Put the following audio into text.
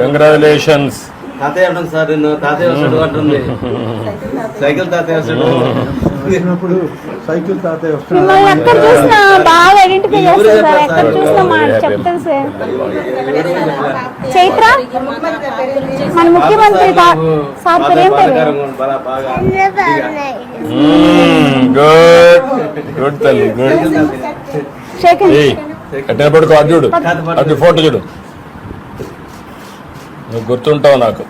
congratulations తాతయ్య అంటుంది sir నిన్ను తాతయ్య వస్తాడు అంటుంది. సైకిల్ తాతయ్య వస్తాడు. వచ్చినప్పుడు సైకిల్ తాతయ్య ఎక్కడ చూసినా బాగా ఐడెంటిఫై చేస్తుంది సార్. ఎక్కడ చూసినా మా Yeah, చెప్తాను సార్. చైత్ర? మన ముఖ్యమంత్రి తా- సార్ పేరు ఏం పేరు బాగా బాగా Never mind. గుడ్ తల్లి గుడ్. ఎట్లా పడుకో అటు చూడు. అటు ఫోటో చూడు. నువ్వు గుర్తుంటావు నాకు.